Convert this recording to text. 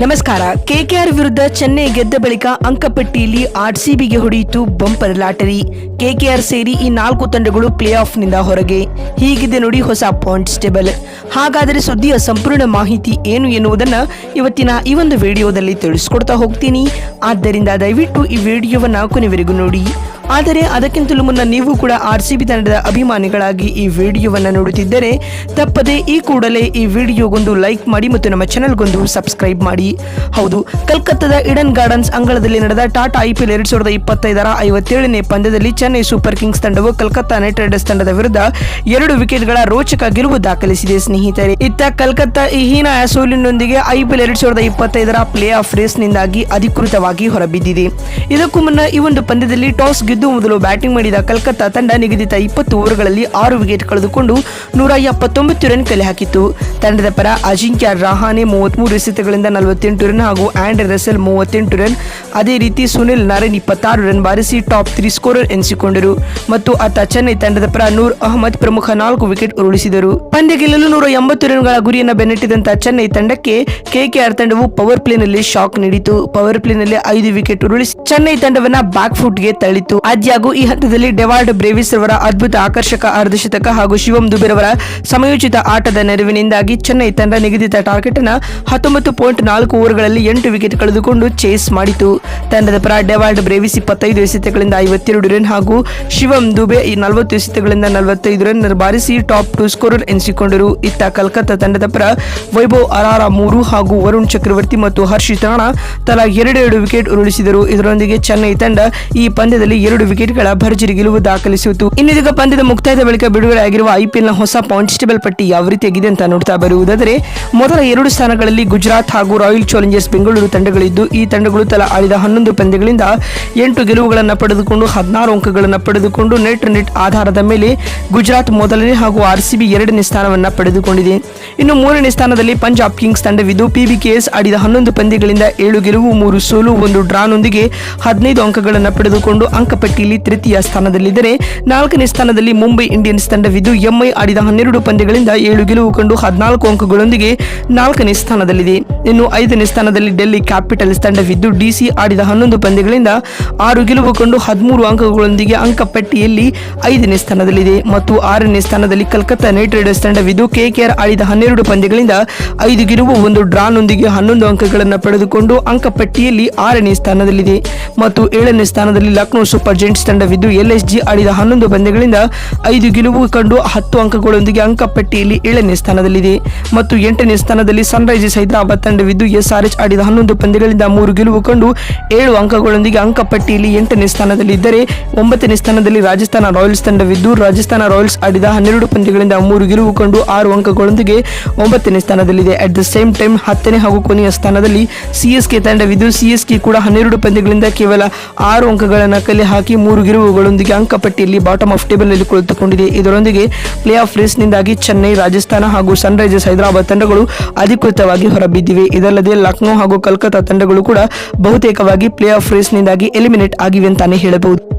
ನಮಸ್ಕಾರ. ಕೆಕೆಆರ್ ವಿರುದ್ಧ ಚೆನ್ನೈ ಗೆದ್ದ ಬಳಿಕ ಅಂಕಪಟ್ಟಿಯಲ್ಲಿ ಆರ್ಸಿಬಿಗೆ ಹೊಡೆಯಿತು ಬಂಪರ್ ಲಾಟರಿ. ಕೆಕೆಆರ್ ಸೇರಿ ಈ ನಾಲ್ಕು ತಂಡಗಳು ಪ್ಲೇ ಆಫ್ನಿಂದ ಹೊರಗೆ. ಹೀಗಿದೆ ನೋಡಿ ಹೊಸ ಪಾಯಿಂಟ್ಸ್ ಟೇಬಲ್. ಹಾಗಾದರೆ ಸುದ್ದಿಯ ಸಂಪೂರ್ಣ ಮಾಹಿತಿ ಏನು ಎನ್ನುವುದನ್ನು ಇವತ್ತಿನ ಈ ಒಂದು ವಿಡಿಯೋದಲ್ಲಿ ತಿಳಿಸ್ಕೊಡ್ತಾ ಹೋಗ್ತೀನಿ. ಆದ್ದರಿಂದ ದಯವಿಟ್ಟು ಈ ವಿಡಿಯೋವನ್ನು ಕೊನೆವರೆಗೂ ನೋಡಿ. ಆದರೆ ಅದಕ್ಕಿಂತಲೂ ಮುನ್ನ ನೀವು ಕೂಡ ಆರ್ ಸಿ ಬಿ ತಂಡದ ಅಭಿಮಾನಿಗಳಾಗಿ ಈ ವಿಡಿಯೋವನ್ನು ನೋಡುತ್ತಿದ್ದರೆ ತಪ್ಪದೆ ಈ ಕೂಡಲೇ ಈ ವಿಡಿಯೋಗೊಂದು ಲೈಕ್ ಮಾಡಿ ಮತ್ತು ನಮ್ಮ ಚಾನೆಲ್ಗೊಂದು ಸಬ್ಸ್ಕ್ರೈಬ್ ಮಾಡಿ. ಹೌದು, ಕಲ್ಕತ್ತಾದ ಇಡನ್ ಗಾರ್ಡನ್ಸ್ ಅಂಗಳದಲ್ಲಿ ನಡೆದ ಟಾಟಾ ಐ ಪಿ ಎಲ್ ಎರಡ್ ಸಾವಿರದ ಇಪ್ಪತ್ತೈದರ ಐವತ್ತೇಳನೇ ಪಂದ್ಯದಲ್ಲಿ ಚೆನ್ನೈ ಸೂಪರ್ ಕಿಂಗ್ಸ್ ತಂಡವು ಕಲ್ಕತ್ತಾ ನೈಟ್ ರೈಡರ್ಸ್ ತಂಡದ ವಿರುದ್ಧ ಎರಡು ವಿಕೆಟ್ಗಳ ರೋಚಕ ಗೆಲುವು ದಾಖಲಿಸಿದೆ. ಸ್ನೇಹಿತರೆ, ಇತ್ತ ಕಲ್ಕತ್ತಾ ಈ ಹೀನ ಸೋಲಿನೊಂದಿಗೆ ಐಪಿಎಲ್ ಎರಡ್ ಸಾವಿರದ ಇಪ್ಪತ್ತೈದರ ಪ್ಲೇ ಆಫ್ ರೇಸ್ನಿಂದಾಗಿ ಅಧಿಕೃತವಾಗಿ ಹೊರಬಿದ್ದಿದೆ. ಇದಕ್ಕೂ ಮುನ್ನ ಈ ಒಂದು ಪಂದ್ಯದಲ್ಲಿ ಟಾಸ್ ಮೊದಲು ಬ್ಯಾಟಿಂಗ್ ಮಾಡಿದ ಕಲ್ಕತ್ತಾ ತಂಡ ನಿಗದಿತ ಇಪ್ಪತ್ತು ಓವರ್ಗಳಲ್ಲಿ ಆರು ವಿಕೆಟ್ ಕಳೆದುಕೊಂಡು ನೂರ ಎಪ್ಪತ್ತೊಂಬತ್ತು ರನ್ ಕಲೆ ಹಾಕಿತ್ತು. ತಂಡದ ಪರ ಅಜಿಂಕ್ಯ ರಹಾನೆ ಮೂವತ್ಮೂರು ಎಸೆತಗಳಿಂದ ನಲವತ್ತೆಂಟು ರನ್ ಹಾಗೂ ಆಂಡ್ರೆ ರಸೆಲ್ ಮೂವತ್ತೆಂಟು ರನ್. ಅದೇ ರೀತಿ ಸುನಿಲ್ ನಾರಾಯಣ್ ಇಪ್ಪತ್ತಾರು ರನ್ ಬಾರಿಸಿ ಟಾಪ್ ತ್ರೀ ಸ್ಕೋರರ್ ಎನಿಸಿಕೊಂಡರು. ಮತ್ತು ಆತ ಚೆನ್ನೈ ತಂಡದ ಪರ ನೂರ್ ಅಹಮದ್ ಪ್ರಮುಖ ನಾಲ್ಕು ವಿಕೆಟ್ ಉರುಳಿಸಿದರು. ಪಂದ್ಯ ಗೆಲ್ಲಲು ನೂರ ಎಂಬತ್ತು ರನ್ಗಳ ಗುರಿಯನ್ನು ಬೆನ್ನಟ್ಟಿದಂತಹ ಚೆನ್ನೈ ತಂಡಕ್ಕೆ ಕೆಕೆಆರ್ ತಂಡವು ಪವರ್ ಪ್ಲೇನಲ್ಲಿ ಶಾಕ್ ನೀಡಿತು. ಪವರ್ ಪ್ಲೇನಲ್ಲಿ ಐದು ವಿಕೆಟ್ ಉರುಳಿಸಿ ಚೆನ್ನೈ ತಂಡವನ್ನ ಬ್ಯಾಕ್ ಫುಟ್ಗೆ ತಳ್ಳಿತು ಆದ್ಯಾಗೂ ಈ ಹಂತದಲ್ಲಿ ಡೆವಾರ್ಡ್ ಬ್ರೇವಿಸ್ ಅವರ ಅದ್ಭುತ ಆಕರ್ಷಕ ಅರ್ಧಶತಕ ಹಾಗೂ ಶಿವಂ ದುಬೆರವರ ಸಮಯೋಚಿತ ಆಟದ ನೆರವಿನಿಂದಾಗಿ ಚೆನ್ನೈ ತಂಡ ನಿಗದಿತ ಟಾರ್ಗೆಟ್ ಅನ್ನು ಹತ್ತೊಂಬತ್ತು ಪಾಯಿಂಟ್ ನಾಲ್ಕು ಓವರ್ಗಳಲ್ಲಿ ಎಂಟು ವಿಕೆಟ್ ಕಳೆದುಕೊಂಡು ಚೇಸ್ ಮಾಡಿತು. ತಂಡದ ಪರ ಡೆವಾಲ್ಡ್ ಬ್ರೇವಿಸ್ ಇಪ್ಪತ್ತೈದು ಎಸೆತಗಳಿಂದ ಐವತ್ತೆರಡು ರನ್ ಹಾಗೂ ಶಿವಂ ದುಬೆ ಈ ನಲವತ್ತು ಎಸೆತಗಳಿಂದ ನಲವತ್ತೈದು ರನ್ ಬಾರಿಸಿ ಟಾಪ್ ಟು ಸ್ಕೋರರ್ ಎನಿಸಿಕೊಂಡರು. ಇತ್ತ ಕಲ್ಕತ್ತಾ ತಂಡದ ಪರ ವೈಭವ್ ಅರಾರ ಮೂರು ಹಾಗೂ ವರುಣ್ ಚಕ್ರವರ್ತಿ ಮತ್ತು ಹರ್ಷಿತ್ ರಾಣಾ ತಲಾ ಎರಡೆರಡು ವಿಕೆಟ್ ಉರುಳಿಸಿದರು. ಇದರೊಂದಿಗೆ ಚೆನ್ನೈ ತಂಡ ಈ ಪಂದ್ಯದಲ್ಲಿ ಎರಡು ವಿಕೆಟ್ಗಳ ಭರ್ಜರಿ ಗೆಲುವು ದಾಖಲಿಸಿತು ಇನ್ನಿದೀಗ ಪಂದ್ಯದ ಮುಕ್ತಾಯದ ಬಳಿಕ ಬಿಡುಗಡೆಯಾಗಿರುವ ಐಪಿಎಲ್ನ ಹೊಸ ಟೇಬಲ್ ಪಟ್ಟಿ ಯಾವ ರೀತಿಯಾಗಿದೆ ಅಂತ ನೋಡ್ತಾ ಬರುವುದಾದರೆ, ಮೊದಲ ಎರಡು ಸ್ಥಾನಗಳಲ್ಲಿ ಗುಜರಾತ್ ಹಾಗೂ ರಾಯಲ್ ಚಾಲೆಂಜರ್ಸ್ ಬೆಂಗಳೂರು ತಂಡಗಳಿದ್ದು, ಈ ತಂಡಗಳು ತಲಾ ಆಡಿದ ಹನ್ನೊಂದು ಪಂದ್ಯಗಳಿಂದ ಎಂಟು ಗೆಲುವುಗಳನ್ನು ಪಡೆದುಕೊಂಡು, ಹದಿನಾರು ಅಂಕಗಳನ್ನು ಪಡೆದುಕೊಂಡು ನೆಟ್ ನೆಟ್ ಆಧಾರದ ಮೇಲೆ ಗುಜರಾತ್ ಮೊದಲನೇ ಹಾಗೂ ಆರ್ಸಿಬಿ ಎರಡನೇ ಸ್ಥಾನವನ್ನು ಪಡೆದುಕೊಂಡಿದೆ. ಇನ್ನು ಮೂರನೇ ಸ್ಥಾನದಲ್ಲಿ ಪಂಜಾಬ್ ಕಿಂಗ್ಸ್ ತಂಡವಿದ್ದು ಪಿಬಿಕೆಎಸ್ ಆಡಿದ ಹನ್ನೊಂದು ಪಂದ್ಯಗಳಿಂದ ಏಳು ಗೆಲುವು, ಮೂರು ಸೋಲು, ಒಂದು ಡ್ರಾನೊಂದಿಗೆ ಹದಿನೈದು ಅಂಕಗಳನ್ನು ಪಡೆದುಕೊಂಡು ಅಂಕಪಟ್ಟಿಯಲ್ಲಿ ತೃತೀಯ ಸ್ಥಾನದಲ್ಲಿದ್ದರೆ ನಾಲ್ಕನೇ ಸ್ಥಾನದಲ್ಲಿ ಮುಂಬೈ ಇಂಡಿಯನ್ಸ್ ತಂಡವಿದ್ದು ಎಂಐ ಆಡಿದ ಹನ್ನೆರಡು ಪಂದ್ಯಗಳಿಂದ ಏಳು ಗೆಲುವು ಕಂಡು ಹದಿನಾಲ್ಕು ಅಂಕಗಳೊಂದಿಗೆ ನಾಲ್ಕನೇ ಸ್ಥಾನದಲ್ಲಿದೆ. ಇನ್ನು ಐದನೇ ಸ್ಥಾನದಲ್ಲಿ ಡೆಲ್ಲಿ ಕ್ಯಾಪಿಟಲ್ಸ್ ತಂಡವಿದ್ದು ಡಿಸಿ ಆಡಿದ ಹನ್ನೊಂದು ಪಂದ್ಯಗಳಿಂದ ಆರು ಗೆಲುವು ಕಂಡು ಹದಿಮೂರು ಅಂಕಗಳೊಂದಿಗೆ ಅಂಕಪಟ್ಟಿಯಲ್ಲಿ ಐದನೇ ಸ್ಥಾನದಲ್ಲಿದೆ. ಮತ್ತು ಆರನೇ ಸ್ಥಾನದಲ್ಲಿ ಕಲ್ಕತ್ತಾ ನೈಟ್ ರೈಡರ್ಸ್ ತಂಡವಿದ್ದು ಕೆಕೆಆರ್ ಆಡಿದ ಹನ್ನೆರಡು ಪಂದ್ಯಗಳಿಂದ ಐದು ಗೆಲುವು, ಒಂದು ಡ್ರಾನೊಂದಿಗೆ ಹನ್ನೊಂದು ಅಂಕಗಳನ್ನು ಪಡೆದುಕೊಂಡು ಅಂಕಪಟ್ಟಿಯಲ್ಲಿ ಆರನೇ ಸ್ಥಾನದಲ್ಲಿದೆ. ಮತ್ತು ಏಳನೇ ಸ್ಥಾನದಲ್ಲಿ ಲಕ್ನೋ ಸೂಪರ್ ಜೆಂಟ್ಸ್ ತಂಡವಿದ್ದು ಎಲ್ಎಸ್ಜಿ ಆಡಿದ ಹನ್ನೊಂದು ಪಂದ್ಯಗಳಿಂದ ಐದು ಗೆಲುವು ಕಂಡು ಹತ್ತು ಅಂಕಗಳೊಂದಿಗೆ ಅಂಕಪಟ್ಟಿಯಲ್ಲಿ ಏಳನೇ ಸ್ಥಾನದಲ್ಲಿದೆ. ಮತ್ತು ಎಂಟನೇ ಸ್ಥಾನದಲ್ಲಿ ಸನ್ರೈಸರ್ಸ್ ಹೈದರಾಬಾದ್ ತಂಡವಿದ್ದು ಎಸ್ಆರ್ಎಚ್ ಆಡಿದ ಹನ್ನೊಂದು ಪಂದ್ಯಗಳಿಂದ ಮೂರು ಗೆಲುವು ಕಂಡು ಏಳು ಅಂಕಗಳೊಂದಿಗೆ ಅಂಕಪಟ್ಟಿಯಲ್ಲಿ ಎಂಟನೇ ಸ್ಥಾನದಲ್ಲಿದ್ದರೆ ಒಂಬತ್ತನೇ ಸ್ಥಾನದಲ್ಲಿ ರಾಜಸ್ಥಾನ ರಾಯಲ್ಸ್ ತಂಡವಿದ್ದು ರಾಜಸ್ಥಾನ ರಾಯಲ್ಸ್ ಆಡಿದ ಹನ್ನೆರಡು ಪಂದ್ಯಗಳಿಂದ ಮೂರು ಗೆಲುವು ಕಂಡು ಆರು ಅಂಕಗಳೊಂದಿಗೆ ಒಂಬತ್ತನೇ ಸ್ಥಾನದಲ್ಲಿದೆ. ಅಟ್ ದ ಸೇಮ್ ಟೈಮ್ ಹತ್ತನೇ ಹಾಗೂ ಕೊನೆಯ ಸ್ಥಾನದಲ್ಲಿ ಸಿಎಸ್ಕೆ ತಂಡವಿದ್ದು ಸಿಎಸ್ಕೆ ಕೂಡ ಹನ್ನೆರಡು ಪಂದ್ಯಗಳಿಂದ ಕೇವಲ ಆರು ಅಂಕಗಳನ್ನು ಕಲೆ ಹಾಕಿ ಮೂರು ಗೆಲುವುಗಳೊಂದಿಗೆ ಅಂಕಪಟ್ಟಿಯಲ್ಲಿ ಬಾಟಮ್ ಆಫ್ ಟೇಬಲ್ನಲ್ಲಿ ಕುಳಿತುಕೊಂಡಿದೆ. ಇದರೊಂದಿಗೆ ಪ್ಲೇ ಆಫ್ ರೇಸ್ನಿಂದಾಗಿ ಚೆನ್ನೈ, ರಾಜಸ್ಥಾನ ಹಾಗೂ ಸನ್ರೈಸರ್ಸ್ ಹೈದರಾಬಾದ್ ತಂಡಗಳು ಅಧಿಕೃತವಾಗಿ ಹೊರಬಿದ್ದಿವೆ. ಇದಲ್ಲದೆ ಲಕ್ನೋ ಹಾಗೂ ಕಲ್ಕತ್ತಾ ತಂಡಗಳು ಕೂಡ ಬಹುತೇಕವಾಗಿ ಪ್ಲೇ ಆಫ್ ರೇಸ್ನಿಂದಾಗಿ ಎಲಿಮಿನೇಟ್ ಆಗಿವೆ ಅಂತಾನೆ ಹೇಳಬಹುದು.